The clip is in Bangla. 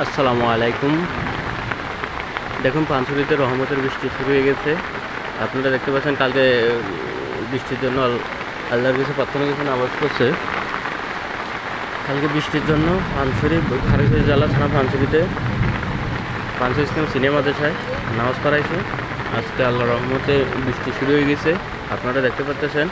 আসসালামু আলাইকুম। দেখুন পাঁচশোটিতে রহমতের বৃষ্টি শুরু হয়ে গেছে। আপনারা দেখতে পাচ্ছেন, কালকে বৃষ্টির জন্য আল- আল্লাহর কাছে প্রার্থনা কিছু আওয়াজ করছে। কালকে বৃষ্টির জন্য পানসুরি খারুসি জেলা থানা পানসুরিতে পানসুরি ইসলাম সিনেমা দেশায় নামাজ পড়াইছে। আজকে আল্লাহ রহমতে বৃষ্টি শুরু হয়ে গেছে। আপনারা দেখতে পাচ্ছেন